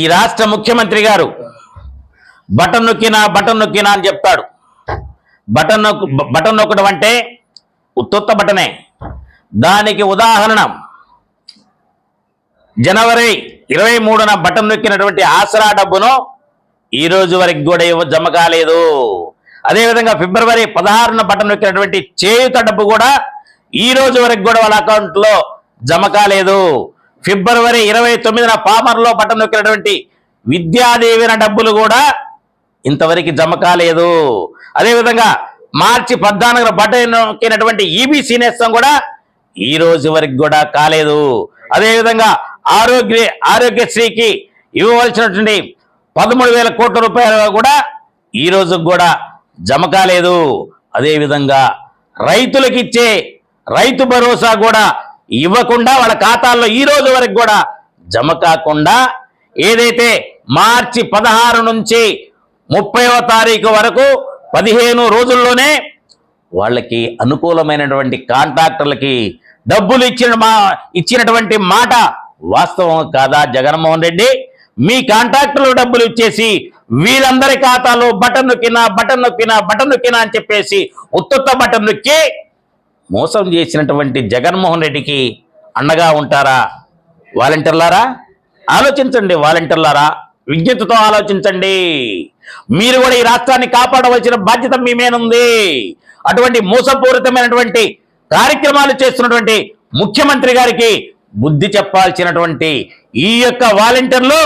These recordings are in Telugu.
ఈ రాష్ట్ర ముఖ్యమంత్రి గారు బటన్ నొక్కినా బటన్ నొక్కినా అని చెప్తాడు. బటన్ నొక్కు బటన్ నొక్కడం అంటే ఉత్తొత్త బటనే. దానికి ఉదాహరణ జనవరి ఇరవై మూడున బటన్ నొక్కినటువంటి ఆసరా డబ్బును ఈ రోజు వరకు కూడా జమ కాలేదు. అదేవిధంగా ఫిబ్రవరి పదహారున బటన్ నొక్కినటువంటి చేయుత డబ్బు కూడా ఈ రోజు వరకు కూడా వాళ్ళ అకౌంట్లో జమ కాలేదు. ఫిబ్రవరి ఇరవై తొమ్మిదిన పామర్లో బటన్ నొక్కినటువంటి విద్యాదేవిన డబ్బులు కూడా ఇంతవరకు జమ కాలేదు. అదేవిధంగా మార్చి పద్నాలుగున బటన్ నొక్కినటువంటి ఈబీసీ నేస్తం కూడా ఈ రోజు వరకు కూడా కాలేదు. అదేవిధంగా ఆరోగ్య ఆరోగ్యశ్రీకి ఇవ్వవలసినటువంటి పదమూడు వేల కోట్ల రూపాయలు కూడా ఈ రోజు కూడా జమ కాలేదు. అదేవిధంగా రైతులకిచ్చే రైతు భరోసా కూడా ఇవ్వకుండా వాళ్ళ ఖాతాల్లో ఈ రోజు వరకు కూడా జమ కాకుండా ఏదైతే మార్చి పదహారు నుంచి ముప్పైవ తారీఖు వరకు పదిహేను రోజుల్లోనే వాళ్ళకి అనుకూలమైనటువంటి కాంట్రాక్టర్లకి డబ్బులు ఇచ్చిన మా ఇచ్చినటువంటి మాట వాస్తవం కాదా జగన్మోహన్ రెడ్డి? మీ కాంట్రాక్టర్లు డబ్బులు ఇచ్చేసి వీళ్ళందరి ఖాతాలో బటన్ నొక్కినా బటన్ నొక్కినా బటన్ నొక్కినా అని చెప్పేసి ఉత్తొత్త బటన్ నొక్కి మోసం చేసినటువంటి జగన్మోహన్ రెడ్డికి అండగా ఉంటారా? వాలంటీర్లారా? ఆలోచించండి వాలంటీర్లారా. విజ్ఞతతో ఆలోచించండి. మీరు కూడా ఈ రాష్ట్రాన్ని కాపాడవలసిన బాధ్యత మీమేనుంది అటువంటి మోసపూరితమైనటువంటి కార్యక్రమాలు చేస్తున్నటువంటి ముఖ్యమంత్రి గారికి బుద్ధి చెప్పాల్సినటువంటి ఈ యొక్క వాలంటీర్లు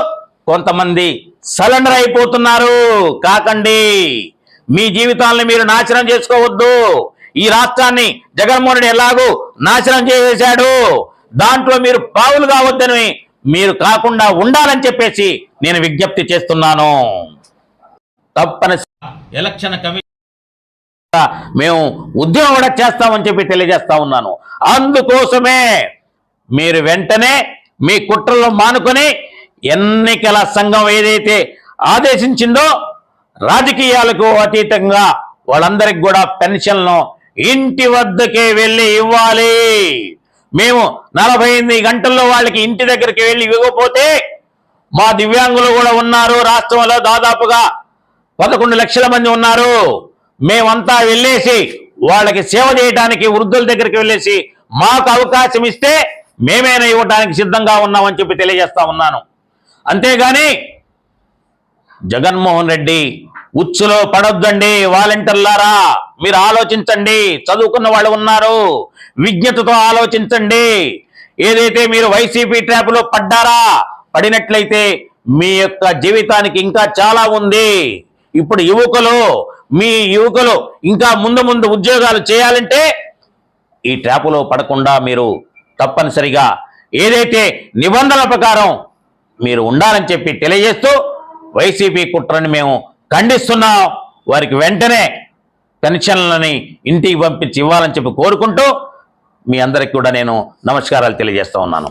కొంతమంది సలెండర్ అయిపోతున్నారు. కాకండి మీ జీవితాలను మీరు నాశనం చేసుకోవద్దు. ఈ రాష్ట్రాన్ని జగన్మోహన్ రెడ్డి ఎలాగూ నాశనం చేసేశాడు. దాంట్లో మీరు పావులు కావద్దని మీరు కాకుండా ఉండాలని చెప్పేసి నేను విజ్ఞప్తి చేస్తున్నాను. తప్పనిసరి ఎలక్షన్ కమిషన్ మేము ఉద్యమం కూడా చేస్తామని చెప్పి తెలియజేస్తా ఉన్నాను. అందుకోసమే మీరు వెంటనే మీ కుట్రలు మానుకొని ఎన్నికల సంఘం ఏదైతే ఆదేశించిందో రాజకీయాలకు అతీతంగా వాళ్ళందరికి కూడా పెన్షన్లను ఇంటి వద్దకే వెళ్ళి ఇవ్వాలి. మేము నలభై ఎనిమిది గంటల్లో వాళ్ళకి ఇంటి దగ్గరికి వెళ్ళి ఇవ్వకపోతే మా దివ్యాంగులు కూడా ఉన్నారు. రాష్ట్రంలో దాదాపుగా పదకొండు లక్షల మంది ఉన్నారు. మేమంతా వెళ్ళేసి వాళ్ళకి సేవ చేయడానికి వృద్ధుల దగ్గరికి వెళ్ళేసి మాకు అవకాశం ఇస్తే మేమైనా ఇవ్వడానికి సిద్ధంగా ఉన్నామని చెప్పి తెలియజేస్తా ఉన్నాను. అంతేగాని జగన్మోహన్ రెడ్డి ఉచ్చులో పడొద్దండి వాలంటీర్లారా. మీరు ఆలోచించండి చదువుకున్న వాళ్ళు ఉన్నారు. విజ్ఞతతో ఆలోచించండి. ఏదైతే మీరు వైసీపీ ట్రాప్లో పడ్డారా పడినట్లయితే మీ యొక్క జీవితానికి ఇంకా చాలా ఉంది. ఇప్పుడు యువకులు మీ యువకులు ఇంకా ముందు ముందు ఉద్యోగాలు చేయాలంటే ఈ ట్రాపులో పడకుండా మీరు తప్పనిసరిగా ఏదైతే నిబంధనల ప్రకారం మీరు ఉండాలని చెప్పి తెలియజేస్తూ వైసీపీ కుట్రని మేము ఖండిస్తున్నాం. వారికి వెంటనే పెన్షన్లని ఇంటికి పంపించి ఇవ్వాలని చెప్పి కోరుకుంటూ మీ అందరికి కూడా నేను నమస్కారాలు తెలియజేస్తూ ఉన్నాను.